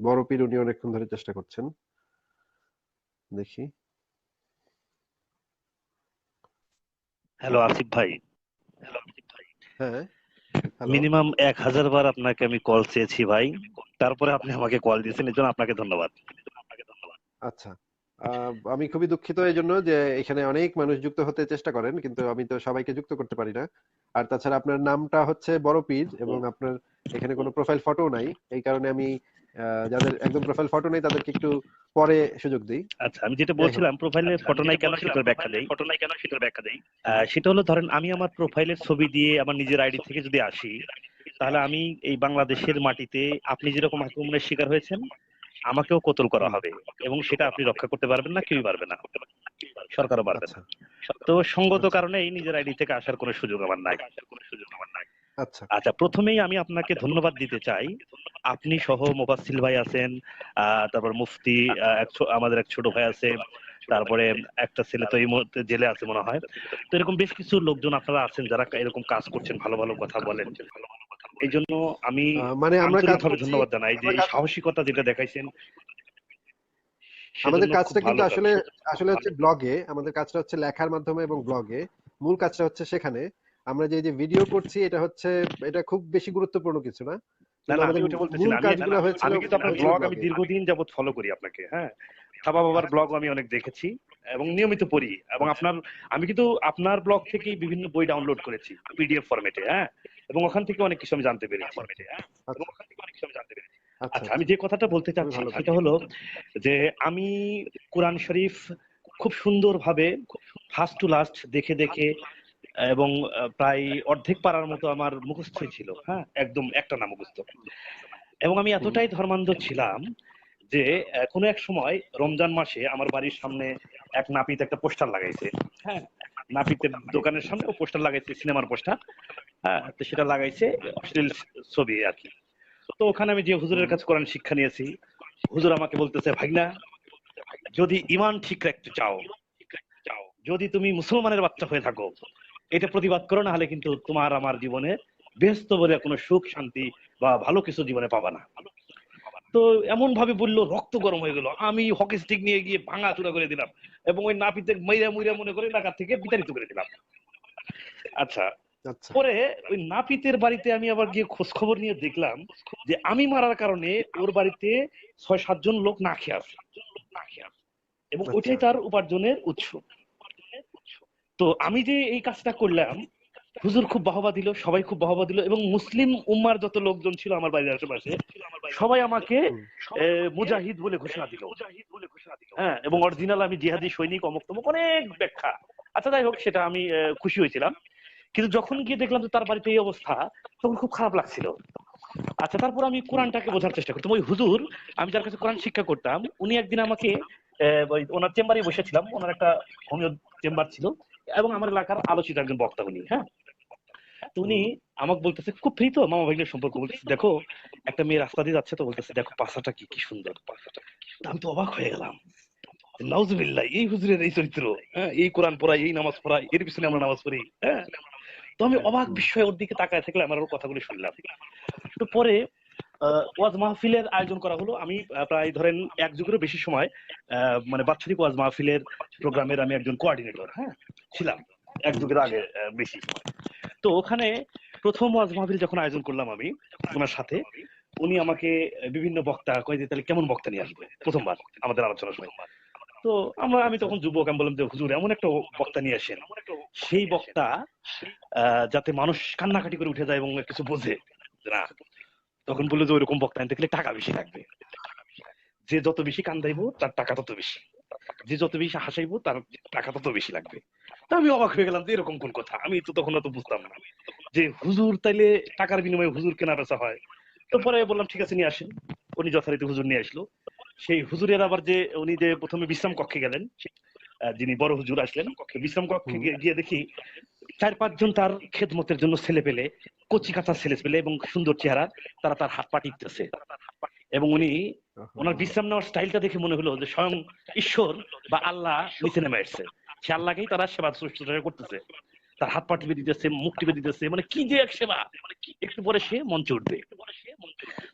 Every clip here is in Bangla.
বড় পীর উনি অনেকক্ষণ ধরে চেষ্টা করছেন। দেখি। হ্যালো আসিফ ভাই। হ্যাঁ হ্যালো মিনিমাম এক হাজার বার আপনাকে আমি কল চেয়েছি ভাই। তারপরে আপনি আমাকে কল দিয়েছেন এর জন্য আপনাকে ধন্যবাদ। আচ্ছা। আমি খুবই দুঃখিত এই জন্য যে এখানে অনেক মানুষ যুক্ত হতে চেষ্টা করেন কিন্তু আমি তো সবাইকে যুক্ত করতে পারি না। আর তাছাড়া আপনার নামটা হচ্ছে বড় পীর এবং আপনার এখানে কোনো প্রোফাইল ফটো নাই। এই কারণে আমি যাদের একদম প্রোফাইল ফটো নেই তাদেরকে একটু পরে সুযোগ দিই। আচ্ছা আমি যেটা বলছিলাম প্রোফাইলে ফটো নাই কেন সেটার ব্যাখ্যা দেই ফটো নাই? কেন সেটার ব্যাখ্যা দেই সেটা হলো ধরেন আমি আমার প্রোফাইলের ছবি দিয়ে আমার নিজের আইডি থেকে যদি আসি তাহলে আমি এই বাংলাদেশের মাটিতে আপনি যেরকম আক্রমণের শিকার হয়েছেন আমাকেও কতল করা হবে এবং সেটা আপনি রক্ষা করতে পারবেন না কেউই পারবে না। সরকারও পারবে না। আচ্ছা। তো সঙ্গত কারণে এই নিজের আইডি থেকে আসার কোনো সুযোগ আমার নাই। আচ্ছা আচ্ছা। প্রথমেই আমি আপনাকে ধন্যবাদ দিতে চাই। আপনি সহ মোবাসিল ভাই আছেন তারপর মুফতি আমাদের এক ছোট ভাই আছে তারপরে একটা ছেলে তো এই মুহূর্তে জেলে আছে মনে হয়। তো এরকম বেশ কিছু লোকজন আপনারা আছেন যারা এরকম কাজ করছেন ভালো ভালো কথা বলেন। এই জন্য আমি মানে আমরা ধন্যবাদ জানাই যে এই সাহসিকতা যেটা দেখাইছেন আমাদের কাজটা কিন্তু আসলে আসলে হচ্ছে ব্লগে আমাদের কাজটা হচ্ছে লেখার মাধ্যমে এবং ব্লগে মূল কাজটা হচ্ছে সেখানে। আমরা যে যে ভিডিও করছি এটা হচ্ছে এটা খুব বেশি গুরুত্বপূর্ণ কিছু না। আমি কিন্তু আপনার ব্লগ দীর্ঘদিন যাবত ফলো করি আপনাকে হ্যাঁ? থাবা বাবার ব্লগ আমি অনেক দেখেছি এবং নিয়মিত পড়ি এবং আপনার আমি কিন্তু আপনার ব্লগ থেকেই বিভিন্ন বই ডাউনলোড করেছি পিডিএফ ফরম্যাটে হ্যাঁ? এবং ওখান থেকে অনেক কিছু আমি জানতে পেরেছি হ্যাঁ? এবং ওখান থেকে অনেক কিছু আমি জানতে পেরেছি। আচ্ছা আচ্ছা আমি যে কথাটা বলতে চাচ্ছি সেটা হলো যে আমি কোরআন শরীফ খুব সুন্দরভাবে ফার্স্ট টু লাস্ট দেখে দেখে এবং প্রায় অর্ধেক পারার মতো আমার মুখস্থ ছিল হ্যাঁ একদম একটা না মুখস্থ। এবং আমি এতটাই ধর্মান্ধ ছিলাম যে কোনো এক সময় রমজান মাসে আমার বাড়ির সামনে এক নাপিত একটা পোস্টার লাগাইছে হ্যাঁ নাপিতের দোকানের সামনে পোস্টার লাগাইছে, সিনেমার পোস্টার হ্যাঁ তো সেটা লাগাইছে অশ্লীল ছবি আর কি। তো ওখানে আমি যে হুজুরের কাছে কোরআন শিক্ষা নিয়েছি, হুজুর আমাকে বলতেছে ভাইনা যদি ইমান ঠিক রাখতে চাও, যদি তুমি মুসলমানের বাচ্চা হয়ে থাকো এটা প্রতিবাদ করো না হলে কিন্তু তোমার আমার জীবনে ব্যস্ত বলে কোনো সুখ শান্তি বা ভালো কিছু জীবনে পাবা না। তো এমন ভাবে বলল রক্ত গরম হয়ে গেল। আমি হকি স্টিক নিয়ে গিয়ে ভাঙা চূড়া করে দিলাম এবং ওই নাপিতে মইরা মুইরা মনে করে এলাকা থেকে বিতাড়িত করে দিলাম। আচ্ছা আচ্ছা। পরে ওই নাপিতের বাড়িতে আমি আবার গিয়ে খোঁজ খবর নিয়ে দেখলাম যে আমি মারার কারণে ওর বাড়িতে ছয় সাতজন লোক না খেয়ে এবং আচ্ছা। ওইটাই তার উপার্জনের উৎস। তো আমি যে এই কাজটা করলাম, হুজুর খুব বাহবা দিল, সবাই খুব বাহবা দিল এবং মুসলিম উম্মার যত লোকজন ছিল আমার বাড়ির আশেপাশে, সবাই আমাকে মুজাহিদ বলে ঘোষণা দিল। হ্যাঁ এবং অরিজিনাল আমি জিহাদি, সৈনিক অমুক তমুক অনেক ব্যাখ্যা। আচ্ছা যাই হোক, সেটা আমি খুশি হয়েছিলাম। কিন্তু যখন গিয়ে দেখলাম যে তার বাড়িতে এই অবস্থা, তখন খুব খারাপ লাগছিল। আচ্ছা তারপর আমি কোরআনটাকে বোঝার চেষ্টা করতাম। ওই হুজুর, আমি যার কাছে কোরআন শিক্ষা করতাম, উনি একদিন আমাকে ওনার চেম্বারে বসেছিলাম। ওনার একটা হোমিও চেম্বার ছিল। এবং আমার এলাকার আলোচিত একজন বক্তা উনি হ্যাঁ? তো উনি আমাকে বলতেছে খুব ফ্রি তো মামা ভাগ্নের সম্পর্ক। বলতেছে দেখো একটা মেয়ে রাস্তা দিয়ে যাচ্ছে তো। বলতেছে দেখো পাশাটা কি কি সুন্দর পাশাটা। আমি তো অবাক হয়ে গেলাম। নাউজুবিল্লাহ এই হুজুরের এই চরিত্র হ্যাঁ? এই কোরআন পড়াই এই নামাজ পড়াই এর পিছনে আমরা নামাজ পড়ি হ্যাঁ? তো আমি অবাক বিস্ময়ে ওর দিকে তাকায় থাকলে আমার ওর কথাগুলো শুনলাম। তো পরে ওয়াজ মাহফিলের আয়োজন করা হলো। আমি প্রায় ধরেন এক যুগেরও বেশি সময় মানে বাৎসরিক ওয়াজ মাহফিলের প্রোগ্রামের আমি একজন কোঅর্ডিনেটর হ্যাঁ ছিলাম এক যুগের আগে বেশি তো ওখানে প্রথম ওয়াজ মাহফিল যখন আয়োজন করলাম আমি, ওনার সাথে, উনি আমাকে বিভিন্ন বক্তা কয়ে তাহলে কেমন বক্তা নিয়ে আসবে? প্রথমবার আমাদের আলোচনা সময় তো আমরা, আমি তখন যুবক, আমি বললাম যে, হুজুর, এমন একটা বক্তা নিয়ে আসেন, সেই বক্তা যাতে মানুষ কান্নাকাটি করে উঠে যায় এবং কিছু বোঝে। না তখন বলল যে ওইরকম বক্তা আনতে গেলে টাকা বেশি লাগবে। যে যত বেশি কান্দাইবো, তার টাকা তত বেশি। যে যত বেশি হাসাইবো, তার টাকা তত বেশি লাগবে। তা আমি অবাক হয়ে গেলাম যে এরকম কোন কথা? আমি তো তখন অত বুঝতাম না। যে হুজুর তাইলে টাকার বিনিময়ে হুজুর কেনা বেচা হয়। তো পরে বললাম, ঠিক আছে, নিয়ে আসেন। উনি যথারীতি হুজুর নিয়ে আসলো। সেই হুজুরের আবার যে, উনি যে প্রথমে বিশ্রাম কক্ষে গেলেন যিনি বড় হুজুর আসলেন কক্ষে বিশ্রাম কক্ষে গিয়ে- দেখি চার পাঁচজন তার খেদমতের জন্য ছেলে পেলে কচি কাঁচা ছেলে পেলে এবং সুন্দর চেহারা তারা তার হাত পা টিপতেছে। এবং উনি ওনার বিশ্রাম নেওয়ার স্টাইলটা দেখে মনে হলো যে স্বয়ং ঈশ্বর বা আল্লাহ নিচে নেমে আসছে। সে আল্লাহকেই তারা সেবা শুশ্রূষা করতেছে। তার হাত পা টিপে দিতেছে মুখ টিপে দিতেছে মানে কি যে এক সেবা। একটু পরে সে মঞ্চে উঠবে।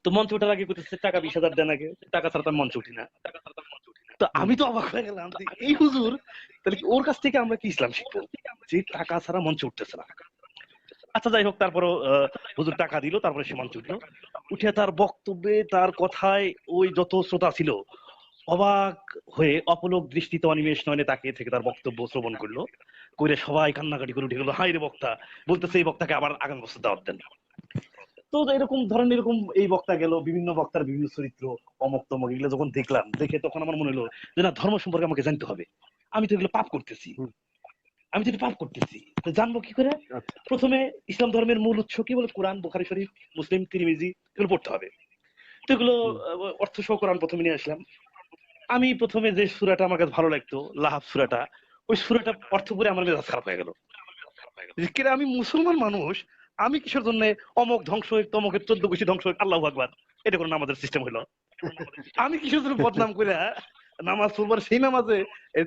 তো মঞ্চে ওঠার আগে করতেছে টাকা বিশ হাজার দেন আগে। টাকা ছাড়া তার মঞ্চে উঠি না। তো আমি তো অবাক হয়ে গেলাম এই হুজুর তাহলে ওর কাছ থেকে আমরা কি ইসলাম শিখব? যে টাকা ছাড়া মঞ্চে উঠতেছে না। আচ্ছা যাই হোক তারপরও আহ, হুজুর টাকা দিল তারপরে সে মঞ্চে উঠল। উঠে তার বক্তব্যে তার কথায় ওই যত শ্রোতা ছিল অবাক হয়ে অপলক দৃষ্টিতে অনিমেষ নয়নে তাকিয়ে থেকে তার বক্তব্য শ্রবণ করল। করে সবাই কান্নাকাটি করে উঠে গেল হাই রে বক্তা বলতেছে এই বক্তাকে আবার আগামী বছর দাওয়াত দেন। তো এরকম ধরেন এরকম এই বক্তা গেল বিভিন্ন বক্তার বিভিন্ন চরিত্র অমক তমক এগুলো যখন দেখলাম দেখে তখন আমার মনে হলো যে না ধর্ম সম্পর্কে আমাকে জানতে হবে। আমি তো এগুলো পাপ করতেছি। আমি তো পাপ করতেছি। তো জানব কি করে? আচ্ছা। প্রথমে ইসলাম ধর্মের মূল উৎস কি বলে? কোরআন বুখারি শরীফ মুসলিম তিরিমিজি এগুলো পড়তে হবে। তো এগুলো অর্থ সহ কোরআন প্রথমে নিয়ে আসলাম। আমি প্রথমে যে সুরাটা আমার কাছে ভালো লাগতো লাহাব সুরাটা ওই সুরাটা অর্থ করে আমার মেজাজ খারাপ হয়ে গেল। আমি মুসলমান মানুষ আমি কিসের জন্য অমক ধ্বংস হোক তমকের চোদ্দ গোষ্ঠী ধ্বংস হোক আল্লাহ আকবার। এটা কোনো আমাদের সিস্টেম হইল। আমি কিসের জন্য বদনাম করে নামাজ পড়বার সেই নামাজে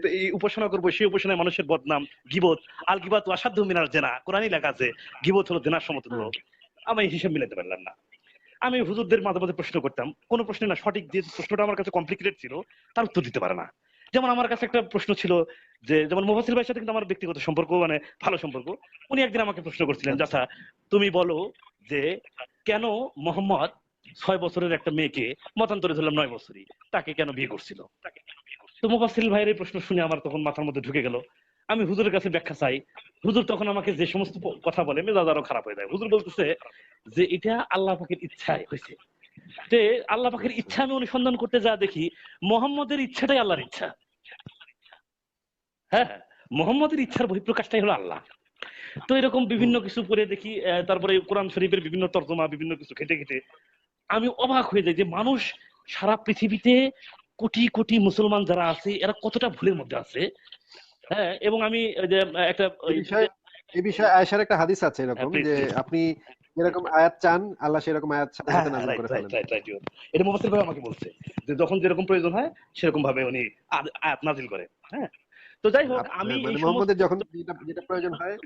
এই উপাসনা করব, সেই উপাসনায় মানুষের বদনাম, গিবত। আল গিবাত অসাধ্য মিনার জেনা। কোরআনই লেখা আছে, গিবত হলো জেনার সমতুল্য আমি হিসাব মিলাতে পারলাম না। আমি হুজুরদের মাঝে মাঝে প্রশ্ন করতাম। কোনো প্রশ্নে না সঠিক যে প্রশ্নটা আমার কাছে কমপ্লিকেটেড ছিল, তার উত্তর দিতে পারে না। যেমন আমার কাছে একটা প্রশ্ন ছিল যে, যেমন মুফাসির ভাইয়ের সাথে কিন্তু আমার ব্যক্তিগত সম্পর্ক মানে ভালো সম্পর্ক। উনি একদিন আমাকে প্রশ্ন করছিলেন যাচ্ছা তুমি বলো যে, কেন মোহাম্মদ ছয় বছরের একটা মেয়েকে মতান্তরে ধরলাম নয় বছরই, তাকে কেন বিয়ে করছিল? তো মুফাসিল ভাইয়ের এই প্রশ্ন শুনে আমার তখন মাথার মধ্যে ঢুকে গেল। আমি হুজুরের কাছে ব্যাখ্যা চাই। হুজুর তখন আমাকে যে সমস্ত কথা বলে, মেজাজ আরও খারাপ হয়ে যায়। হুজুর বলতেছে যে, এটা আল্লাহ পাকের ইচ্ছায় হয়েছে। যে আল্লাহ পাকের ইচ্ছা আমি অনুসন্ধান করতে যা দেখি মোহাম্মদের ইচ্ছাটাই আল্লাহর ইচ্ছা। হ্যাঁ মোহাম্মদের ইচ্ছার বহিঃপ্রকাশটাই হলো আল্লাহ। তো এরকম বিভিন্ন কিছু পড়ে দেখি তারপরে কোরআন শরীফের বিভিন্ন তর্জমা বিভিন্ন কিছু ঘেটে ঘেটে। আমি অবাক হয়ে যাই যে মানুষ সারা পৃথিবীতে কোটি কোটি মুসলমান যারা আছে এরা কতটা ভুলের মধ্যে আছে? হ্যাঁ এবং আমি যে একটা এই বিষয়ে আয়েশার একটা হাদিস আছে এরকম যে আপনি যেরকম আয়াত চান আল্লাহ সেরকম আয়াত সাথে হ্যাঁ, সাথে নাযিল করে ফেলেন। right, right, এটা মুফাসসির ভাই আমাকে বলছে যে যখন যেরকম প্রয়োজন হয় সেরকম ভাবে উনি আয়াত করে হ্যাঁ? তো যাই হোক আমি মানে মোহাম্মদের যখন যেটা যেটা প্রয়োজন হয়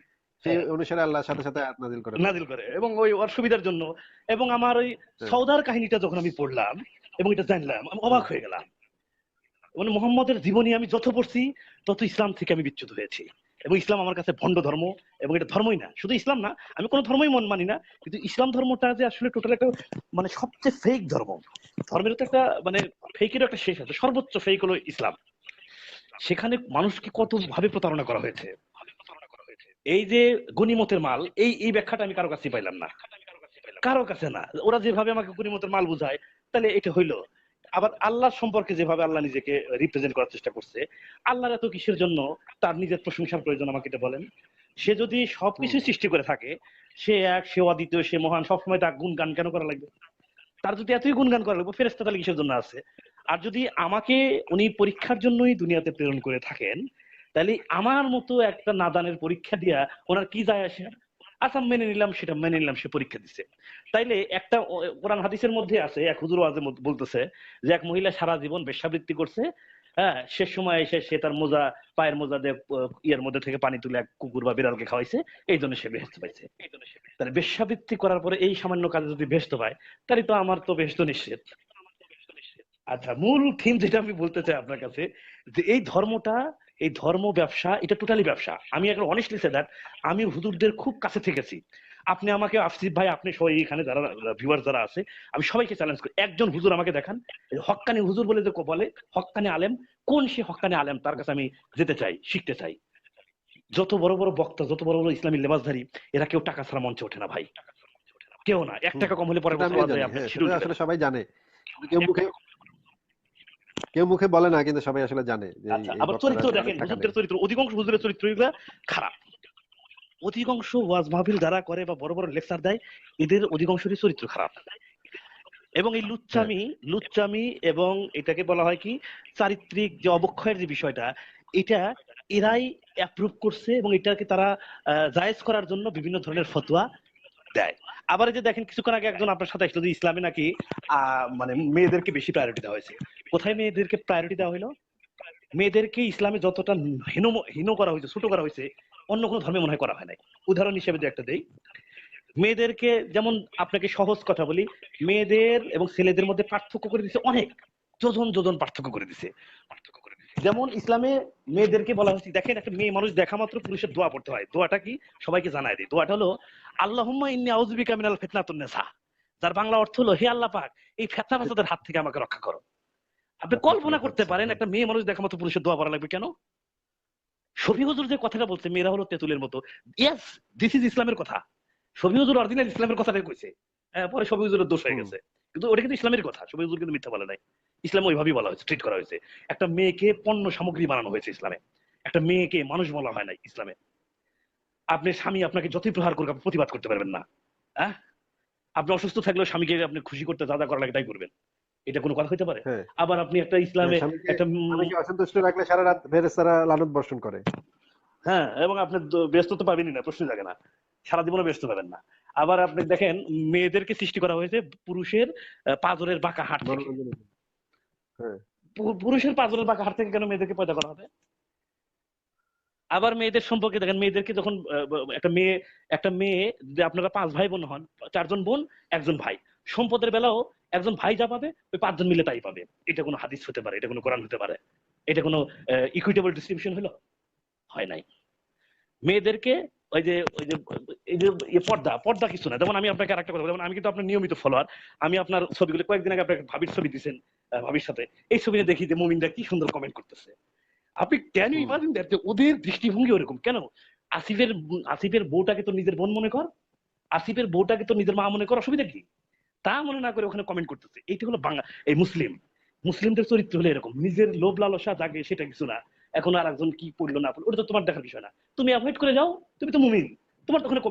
সেই হ্যাঁ। অনুসারে আল্লাহ সাথে সাথে আয়াত নাযিল করে করে এবং ওই অসুবিধার জন্য এবং আমার ওই হ্যাঁ। সৌদার কাহিনীটা যখন আমি পড়লাম এবং এটা জানলাম আমি অবাক হয়ে গেলাম। মানে মোহাম্মদের জীবনী আমি যত পড়ছি তত ইসলাম থেকে আমি বিচ্যুত হয়েছি। এবং ইসলাম আমার কাছে ভণ্ড ধর্ম এবং এটা ধর্মই না। শুধু ইসলাম না, আমি কোনো ধর্মই মন মানি না, কিন্তু ইসলাম ধর্মটা যে আসলে টোটাল একটা মানে সবচেয়ে ফেক ধর্ম। ধর্মের তো একটা মানে ফেকেরও একটা শেষ আছে। সর্বোচ্চ ফেক হলো ইসলাম। সেখানে মানুষকে কত ভাবে প্রতারণা করা হয়েছে? এই যে গনিমতের মাল, এই এই ব্যাখ্যাটা আমি কারও কাছে পাইলাম না। কারও কাছে না। ওরা যেভাবে আমাকে গনিমতের মাল বুঝায়, তাহলে এটা হইল। আবার আল্লাহ সম্পর্কে যেভাবে আল্লাহ নিজেকে রিপ্রেজেন্ট করার চেষ্টা করছে আল্লাহর এত কিসের জন্য তার নিজের প্রশংসার প্রয়োজন আমাকে এটা বলেন? সে যদি সবকিছু সৃষ্টি করে থাকে সে এক সে অদ্বিতীয় সে মহান সবসময় তার গুণগান কেন করা লাগবে? তার যদি এতই গুণগান করা লাগবে ফেরেস্তা তাহলে কিসের জন্য আছে? আর যদি আমাকে উনি পরীক্ষার জন্যই দুনিয়াতে প্রেরণ করে থাকেন তাহলে আমার মতো একটা নাদানের পরীক্ষা দিয়া ওনার কি যায় আসে? আচ্ছা মেনে নিলাম সেটা মেনে নিলাম সে পরীক্ষা দিছে। তাইলে একটা কোরআন হাদিসের মধ্যে আছে এক হুজুর ওয়াজে বলতেছে যে এক মহিলা সারা জীবন বেশ্যাবৃত্তি করছে হ্যাঁ শেষ সময় এসে সে তার মোজা পায়ের মোজা দিয়ে ইয়ের মধ্যে থেকে পানি তুলে এক কুকুর বা বিড়ালকে খাওয়াইছে এই জন্য সে বেহেস্ত পাইছে। তাহলে বেশ্যাবৃত্তি করার পরে এই সামান্য কাজে যদি বেহেস্ত পায় তাহলে তো আমার তো বেহেস্ত নিশ্চিত আচ্ছা মূল থিম যেটা আমি বলতে চাই আপনার কাছে যে এই ধর্মটা এই ধর্ম ব্যবসা এটা টোটালি ব্যবসা। আমি এখন অনেস্টলি সে দ্যাট আমি হুজুরদের খুব কাছে থেকেছি। আপনি আমাকে আফসিফ ভাই আপনি সবাই এখানে যারা ভিউয়ার যারা আছে আমি সবাইকে চ্যালেঞ্জ করি। একজন হুজুর আমাকে দেখান এই হক্কানি হুজুর বলে যে বলে হক্কানি আলেম কোন সে হক্কানি আলেম তার কাছে আমি যেতে চাই শিখতে চাই? যত বড় বড় বক্তা যত বড় বড় ইসলামী লেবাসধারী এরা কেউ টাকা ছাড়া মঞ্চে ওঠে না ভাই। কেউ না। এক টাকা কম হলে পরে হ্যাঁ। আসলে সবাই জানে। কেউ মুখে কেউ মুখে বলে না কিন্তু সবাই আসলে জানে আচ্ছা আবার চরিত্র দেখেন হুজুরদের চরিত্র অধিকাংশ হুজুরের চরিত্র খারাপ। অধিকাংশ ওয়াজ মাহফিল যারা করে বা বড় বড় লেকচার দেয় এদের অধিকাংশেরই চরিত্র খারাপ। এবং এই লুচ্চামি লুচ্চামি এবং এটাকে বলা হয় কি চারিত্রিক যে অবক্ষয়ের যে বিষয়টা এটা এরাই অ্যাপ্রুভ করছে এবং এটাকে তারা জায়েজ করার জন্য বিভিন্ন ধরনের ফতোয়া দেয়। আবার এই যে দেখেন কিছুক্ষণ আগে একজন আপনার সাথে আসলো যে ইসলামে নাকি আহ, মানে মেয়েদেরকে বেশি প্রায়োরিটি দেওয়া হয়েছে। কোথায় মেয়েদেরকে প্রায়োরিটি দেওয়া হলো মেয়েদেরকে ইসলামে যতটা হীন হীন করা হয়েছে ছোট করা হয়েছে অন্য কোনো ধর্মে মনে হয় করা হয় নাই। উদাহরণ হিসেবে যে একটা দেই। মেয়েদেরকে যেমন আপনাকে সহজ কথা বলি, মেয়েদের এবং ছেলেদের মধ্যে পার্থক্য করে দিছে অনেক। যোজন যোজন পার্থক্য করে দিছে। পার্থক্য করে। যেমন ইসলামে মেয়েদেরকে বলা হচ্ছে দেখেন একটা মেয়ে মানুষ দেখা মাত্র পুরুষের দোয়া পড়তে হয়। দোয়াটা কি? সবাইকে জানায় দিই। দোয়াটা হলো, আল্লাহুম্মা ইন্নী আউযুবিকা মিনাল ফিতনাতুন যার বাংলা অর্থ হলো, হে আল্লাহ পাক, এই ফেতনা ফাসাদের হাত থেকে আমাকে রক্ষা করো। আপনি কল্পনা করতে পারেন, একটা মেয়ে মানুষ দেখা মাত্র পুরুষের দোয়া পড়া লাগবে কেন? শফি হুজুর যে কথাটা বলছে মেয়েরা হলো তেঁতুলের মতো। ইয়েস দিস ইজ ইসলামের কথা। শফি হুজুর অরিজিনাল ইসলামের কথাটাই কইছে। হ্যাঁ, পরে শফি হুজুরের দোষ হয়ে গেছে। কিন্তু ওটা কিন্তু ইসলামের কথা। শফি হুজুর কিন্তু মিথ্যা বলে নাই। ইসলাম ওইভাবেই বলা হয়েছে ট্রিট করা হয়েছে। একটা মেয়েকে পণ্য সামগ্রী বানানো হয়েছে ইসলামে। একটা মেয়েকে মানুষ বলা হয় নাই ইসলামে। আপনি স্বামী আপনাকে যতই প্রহার করুক আপনি প্রতিবাদ করতে পারবেন না। হ্যাঁ? আপনি অসুস্থ থাকলেও স্বামীকে আপনি খুশি করতে যা যা করা লাগে তাই করবেন। এটা কোনো কথা হইতে পারে? হ্যাঁ। আবার আপনি একটা ইসলামে একটা উম, অসন্তুষ্ট রাখলে সারা রাত ফেরেস্তারা লানত বর্ষণ করে। হ্যাঁ এবং আপনি ব্যস্ত তো পাবেনই না প্রশ্ন জাগে না। সারা জীবনে ব্যস্ত পাবেন না। আবার আপনি দেখেন মেয়েদেরকে সৃষ্টি করা হয়েছে পুরুষের পাজরের বাঁকা হাট। হ্যাঁ। পুরুষের পাঁজরের বাঁকা হাট থেকে কেন মেয়েদেরকে পয়দা করা হবে? আবার মেয়েদের সম্পর্কে দেখেন মেয়েদেরকে যখন একটা মেয়ে একটা মেয়ে যে আপনারা পাঁচ ভাই বোন হন চারজন বোন একজন ভাই। সম্পদের বেলাও একজন ভাই যা পাবে ওই পাঁচজন মিলে তাই পাবে। এটা কোনো হাদিস হতে পারে এটা কোনো কোরআন হতে পারে। এটা কোনো ইকুইটেবল ডিস্ট্রিবিউশন হলো? হয় নাই। মেয়েদেরকে ওই যে ওই যে এই যে পর্দা পর্দা কিছু না। যেমন আমি আপনাকে আরেকটা কথা বলি, যেমন আমি কিন্তু আপনার নিয়মিত ফলোয়ার আমি আপনার ছবিগুলো কয়েকদিন আগে আপনাকে ভাবির ছবি দিয়েছেন ভাবির সাথে। এই ছবিটা দেখি যে মুমিনরা কি সুন্দর কমেন্ট করতেছে। আপনি কেন হুম। ইমাজিন দ্যাট যে ওদের দৃষ্টিভঙ্গি ওরকম? কেন? আসিফের আসিফের বউটাকে তো নিজের বোন মনে কর? আসিফের বউটাকে তো নিজের মা মনে কর? অসুবিধা কি? তা মনে না করে ওখানে কমেন্ট করতেছে। এইটা হলো বাংলা এই মুসলিম। মুসলিমদের চরিত্র হলো এরকম। নিজের লোভ লালসা জাগে সেটা কিছু না। এখন আর একজন কি পড়ল না পড়ল ওটা তো তোমার দেখার বিষয় না। তুমি অ্যাভয়েড করে যাও তুমি তো মুমিন। তোমার তো ওখানে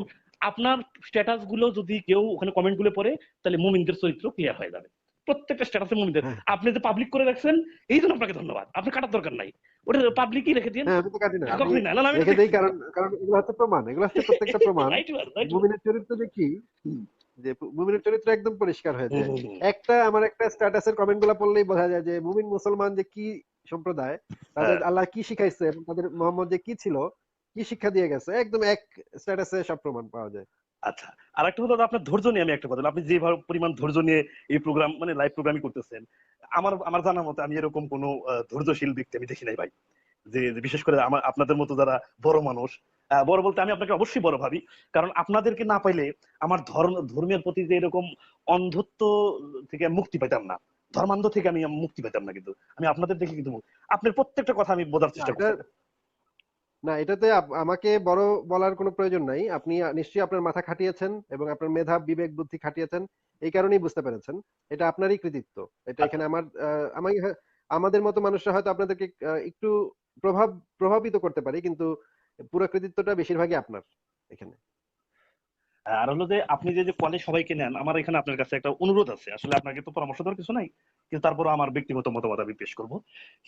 আপনার স্ট্যাটাসগুলো যদি কেউ ওখানে কমেন্টগুলো পড়ে তাহলে মুমিনদের চরিত্র ক্লিয়ার হয়ে যাবে। প্রত্যেকটা স্ট্যাটাসে মুমিনদের। হ্যাঁ। আপনি যে পাবলিক করে রাখছেন এই জন্য আপনাকে ধন্যবাদ। আপনি কাটার দরকার নাই। ওটা পাবলিকই রেখে দিন। হ্যাঁ কখনই না। রেখে দেই কারণ কারণ এগুলো হচ্ছে প্রমাণ। এগুলো হচ্ছে প্রত্যেকটা প্রমাণ. মুমিনের চরিত্র যে কি হুম। যে মুমিনের চরিত্র একদম পরিষ্কার হয়ে হুম। একটা আমার একটা স্ট্যাটাসের কমেন্টগুলা পড়লেই বোঝা যায় যে মুমিন মুসলমান যে কি সম্প্রদায় তাদের হ্যাঁ। আল্লাহ কি শিখাইছে তাদের মোহাম্মদ যে কি ছিল কি শিক্ষা দিয়ে গেছে একদম এক স্ট্যাটাসে সব প্রমাণ পাওয়া যায় আচ্ছা আর একটা হলো আপনার ধৈর্য নিয়ে আমি একটা কথা। আপনি যে পরিমাণ ধৈর্য নিয়ে এই প্রোগ্রাম মানে লাইভ প্রোগ্রামই করতেছেন আমার আমার জানার মতে আমি এরকম কোনো ধৈর্যশীল ব্যক্তি আমি দেখি নাই ভাই যে বিশেষ করে আমার আপনাদের মতো যারা বড় মানুষ বড় বলতে আমি আপনাকে অবশ্যই বড় ভাবি। কারণ আপনাদেরকে না পাইলে আমার ধর্ম ধর্মের প্রতি যে এরকম অন্ধত্ব থেকে মুক্তি পেতাম না। ধর্মান্ধ থেকে আমি মুক্তি পেতাম না কিন্তু। আমি আপনাদের দেখে কিন্তু আপনার প্রত্যেকটা কথা আমি বোঝার চেষ্টা করছি। না এটাতে আমাকে বড় বলার কোনো প্রয়োজন নাই। আপনি নিশ্চয়ই আপনার মাথা খাটিয়েছেন এবং আপনার মেধা বিবেক বুদ্ধি খাটিয়েছেন। এই কারণেই বুঝতে পেরেছেন। এটা আপনারই কৃতিত্ব। এটা এখানে আমার আমি আমাদের মতো মানুষরা হয়তো আপনাদেরকে একটু প্রভাব প্রভাবিত করতে পারি। কিন্তু পুরো কৃতিত্বটা বেশিরভাগই আপনার এখানে। আর হলো যে আপনি যে যে কলে সবাইকে নেন, আমার এখানে আপনার কাছে একটা অনুরোধ আছে। আসলে আপনাকে তো পরামর্শ দেওয়ার কিছু নাই, কিন্তু তারপর আমার ব্যক্তিগত মতামত আমি পেশ করব।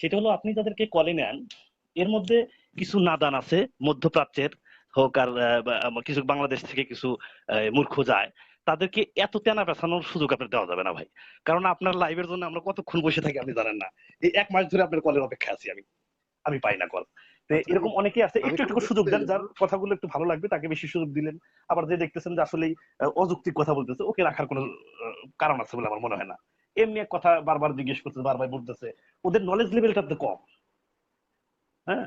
সেটা হলো আপনি যাদেরকে কলে নেন, এর মধ্যে কিছু নাদান আছে, মধ্যপ্রাচ্যের হোক আর কিছু বাংলাদেশ থেকে কিছু মূর্খ যায়, তাদেরকে এত তেনা পেছানোর সুযোগ আপনার দেওয়া যাবে না ভাই। কারণ আপনার লাইভের জন্য আমরা কতক্ষণ বসে থাকি আপনি জানেন না। এই এক মাস ধরে আপনার কলের অপেক্ষা আছি আমি। আমি পাই না কল তো এরকম অনেকেই আছে একটু একটু সুযোগ দেন যার কথাগুলো একটু ভালো লাগবে তাকে বেশি সুযোগ দিলেন। আবার যে দেখতেছেন যে আসলে অযৌক্তিক কথা বলতেছে ওকে রাখার কোনো কারণ আছে বলে আমার মনে হয় না। এমনি কথা বারবার জিজ্ঞেস করতেছে বারবার বলতেছে ওদের নলেজ লেভেলটা তো কম। হ্যাঁ?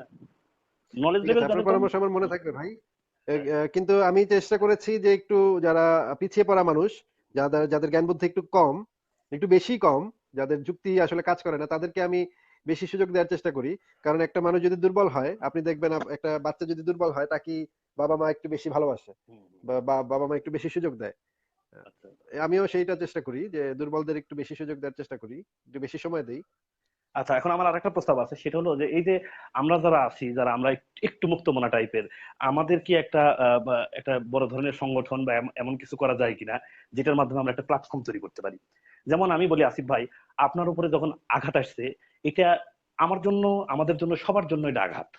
নলেজ লেভেল পরামর্শ আমার মনে থাকবে ভাই। কিন্তু আমি চেষ্টা করেছি যে একটু যারা পিছিয়ে পড়া মানুষ যাদের যাদের জ্ঞান বুদ্ধি একটু কম একটু বেশি কম যাদের যুক্তি আসলে কাজ করে না তাদেরকে আমি বেশি সুযোগ দেওয়ার চেষ্টা করি। কারণ একটা মানুষ যদি দুর্বল হয় আপনি দেখবেন একটা বাচ্চা যদি দুর্বল হয় তাকে বাবা মা একটু বেশি ভালোবাসে বা বাবা মা একটু বেশি সুযোগ দেয়। আমিও সেইটা চেষ্টা করি যে দুর্বলদের একটু বেশি সুযোগ দেওয়ার চেষ্টা করি একটু বেশি সময় দেই। আচ্ছা এখন আমার আরেকটা প্রস্তাব আছে সেটা হলো যে এই যে আমরা যারা আছি যারা আমরা একটু- একটু মুক্তমনা টাইপের আমাদের কি একটা আহ, একটা বড় ধরনের সংগঠন বা এম- এমন কিছু করা যায় কিনা যেটার মাধ্যমে আমরা একটা প্ল্যাটফর্ম তৈরি করতে পারি? যেমন আমি বলি আসিফ ভাই আপনার উপরে যখন আঘাত আসছে এটা আমার জন্য, আমাদের জন্য, সবার জন্য এটা আঘাত।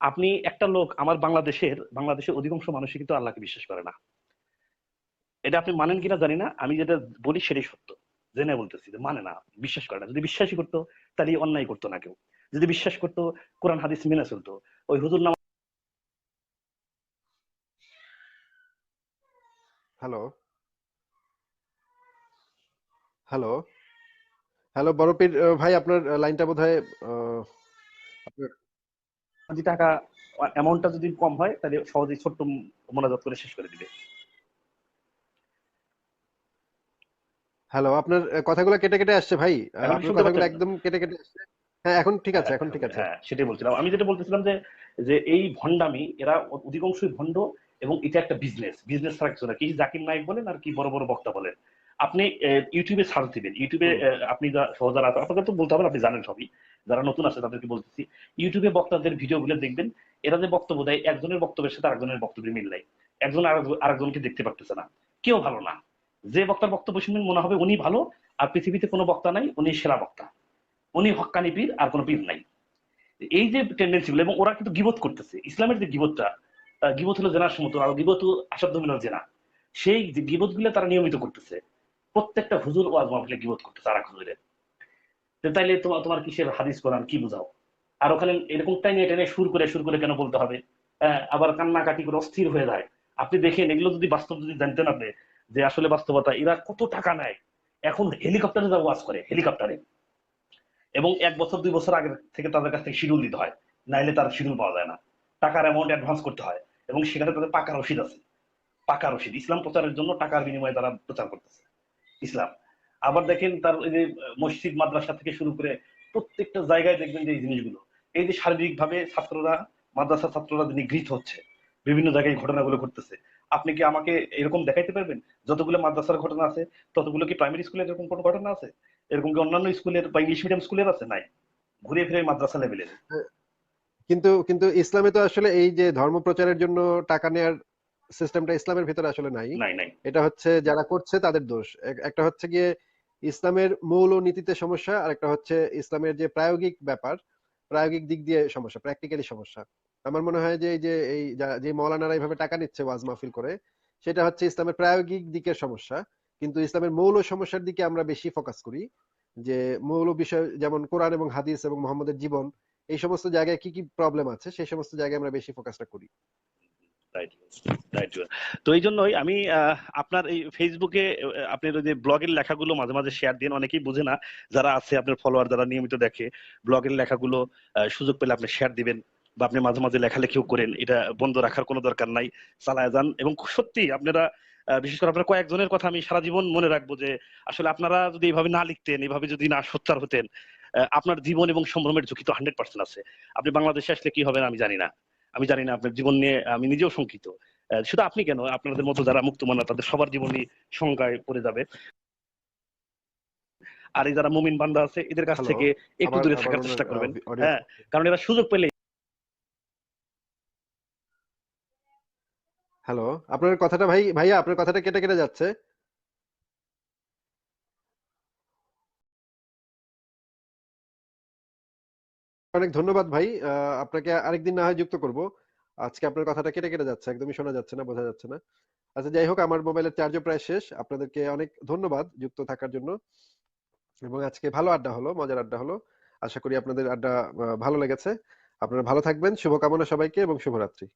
আপনি একটা লোক, আমার বাংলাদেশের বাংলাদেশের অধিকাংশ মানুষই কিন্তু আল্লাহকে বিশ্বাস করে না। এটা আপনি মানেন কিনা জানি না, আমি যেটা বলি সেটাই সত্য। জেনে বলতেছি মানে না, বিশ্বাস করে না। যদি বিশ্বাসই করতো, তাহলে অন্যায় করতো না কেউ। যদি বিশ্বাস করতো, কোরআন, হাদিস মেনে চলতো। ওই হুজুর নাম হ্যালো হ্যালো হ্যালো বড়পীর ভাই আপনার লাইনটা বোধহয় আহ, আপনার যদি টাকা অ্যামাউন্টটা যদি কম হয় তাহলে সহজেই ছোট্ট মোনাজাত করে শেষ করে দিবে। হ্যালো আপনার কথাগুলো কেটে কেটে আসছে ভাই। আপনার কথাগুলো একদম কেটে কেটে আসছে। হ্যাঁ এখন ঠিক আছে এখন ঠিক আছে। হ্যাঁ সেটাই বলছিলাম। আমি যেটা বলতেছিলাম যে যে এই ভণ্ডামি এরা অধিকাংশই ভণ্ড এবং এটা একটা বিজনেস বিজনেস ছাড়া কিছু না। কি জাকির নায়ক বলেন আর কি বড় বড় বক্তা বলেন। আপনি ইউটিউবে সার্চ দিবেন। ইউটিউবে আপনি যা সহজারা আছে আপনাকে তো বলতে হবে আপনি জানেন সবই। যারা নতুন আছে তাদেরকে বলতেছি। ইউটিউবে বক্তাদের ভিডিওগুলো দেখবেন এরা যে বক্তব্য দেয় একজনের বক্তব্যের সাথে আরেকজনের বক্তব্যের মিল নাই। একজন আরেকজনকে দেখতে পারতেছে না। কেউ ভালো না। যে বক্তার বক্তব্য শুনবেন মনে হবে উনি ভালো আর পৃথিবীতে কোনো বক্তা নাই উনি সেরা বক্তা। উনি হক্কানি পীর আর কোনো পীর নাই। এই যে টেন্ডেন্সি গুলো এবং ওরা কিন্তু গিবত করতেছে। ইসলামের যে গিবতটা গিবত হলো জেনার সমতুল আর গিবত মিনাল জেনা। সেই যে গিবতগুলো তারা নিয়মিত করতেছে। প্রত্যেকটা হুজুর ওয়াজ মাহফিলে গিবত করতেছে আর এক হুজুরের তাইলে তোমার তোমার কিসের হাদিস কোরআন কি বুঝাও? আর ওখানে এরকম টাইনে টেনে সুর করে সুর করে কেন বলতে হবে? হ্যাঁ, আবার কান্নাকাটি করে অস্থির হয়ে যায়। আপনি দেখেন এগুলো যদি বাস্তব যদি জানতেন আপনি যে আসলে বাস্তবতা এরা কত টাকা নেয়? এখন হেলিকপ্টারে যা ওয়াজ করে হেলিকপ্টারে। এবং এক বছর দুই বছর আগে থেকে তাদের কাছ থেকে শিডিউল দিতে হয় নাইলে তার শিডিউল পাওয়া যায় না। টাকার অ্যামাউন্ট অ্যাডভান্স করতে হয়। এবং সেখানে তাদের পাকা রসিদ আছে। পাকা রসিদ ইসলাম প্রচারের জন্য টাকার বিনিময়ে তারা প্রচার করতেছে। ইসলাম। আবার দেখেন তার এই যে, মসজিদ, মাদ্রাসা থেকে শুরু করে প্রত্যেকটা জায়গায় দেখবেন যে এই জিনিসগুলো। এই যে শারীরিক ভাবে ছাত্ররা, মাদ্রাসা ছাত্ররা নিগৃহীত হচ্ছে, বিভিন্ন জায়গায় ঘটনাগুলো ঘটতেছে। আপনি কি আমাকে এরকম দেখাইতে পারবেন? যতগুলো মাদ্রাসার ঘটনা আছে, ততগুলো কি প্রাইমারি স্কুলের এরকম কোনো ঘটনা আছে? এরকম কি অন্যান্য স্কুলের বা ইংলিশ মিডিয়াম স্কুলের আছে? নাই। ঘুরে ফিরে মাদ্রাসা লেভেলের কিন্তু কিন্তু ইসলামে তো আসলে এই যে ধর্ম প্রচারের জন্য টাকা নেয়ার সিস্টেমটা ইসলামের ভিতরে আসলে নাই। এটা হচ্ছে যারা করছে তাদের দোষ। একটা হচ্ছে গিয়ে ইসলামের মৌল ও নীতিতে সমস্যা আর একটা হচ্ছে ইসলামের যে প্রায়োগিক ব্যাপার প্রায়োগিক দিক দিয়ে সমস্যা প্র্যাকটিক্যালি সমস্যা। আমার মনে হয় যে এই যে এই যে মৌলানারা এইভাবে টাকা নিচ্ছে ওয়াজ মাহফিল করে সেটা হচ্ছে ইসলামের প্রায়োগিক দিকের সমস্যা। কিন্তু ইসলামের মৌল সমস্যার দিকে আমরা বেশি ফোকাস করি যে মৌল বিষয় যেমন কোরআন এবং হাদিস এবং মোহাম্মদের জীবন এই সমস্ত জায়গায় কি কি প্রবলেম আছে সেই সমস্ত জায়গায় আমরা বেশি ফোকাসটা করি। রাইট তো এই জন্যই আমি আপনার এই ফেসবুকে আপনার ওই যে ব্লগের লেখাগুলো মাঝে মাঝে শেয়ার অনেকেই না যারা আছে আপনার ফলোয়ার যারা নিয়মিত দেখে ব্লগের লেখাগুলো সুযোগ পেলে আপনি শেয়ার দিবেন বা আপনি মাঝে মাঝে লেখালেখিও করেন, এটা বন্ধ রাখার কোনো দরকার নাই, চালায় যান এবং সত্যি আপনারা বিশেষ করে আপনার কয়েকজনের কথা আমি সারা জীবন মনে রাখব যে, আসলে আপনারা যদি এইভাবে না লিখতেন এইভাবে যদি না সোচ্চার হতেন আপনার জীবন এবং সম্ভ্রমের ঝুঁকি তো হান্ড্রেড পার্সেন্ট আছে। আপনি বাংলাদেশে আসলে কি হবে আমি জানি না। আমি জানি না আপনার জীবন নিয়ে আমি নিজেও শঙ্কিত। শুধু আপনি কেন? আপনাদের মতো যারা মুক্তমানা তাদের সবার জীবনই শঙ্কায় পড়ে যাবে। আর এই যারা মুমিন বান্দা আছে এদের কাছ থেকে একটু দূরে থাকার চেষ্টা করবেন। হ্যাঁ কারণ এরা সুযোগ পেলে হ্যালো আপনার কথাটা ভাই ভাইয়া আপনার কথাটা কেটে কেটে যাচ্ছে। অনেক ধন্যবাদ ভাই। আপনাকে আরেকদিন না হয় যুক্ত করব। আজকে আপনার কথাটা কেটে কেটে যাচ্ছে, একদমই শোনা যাচ্ছে না, বোঝা যাচ্ছে না। আচ্ছা যাই হোক, আমার মোবাইলের চার্জও প্রায় শেষ। আপনাদেরকে অনেক ধন্যবাদ যুক্ত থাকার জন্য। এবং আজকে ভালো আড্ডা হলো, মজার আড্ডা হলো। আশা করি আপনাদের আড্ডা ভালো লেগেছে। আপনারা ভালো থাকবেন, শুভকামনা সবাইকে এবং শুভরাত্রি।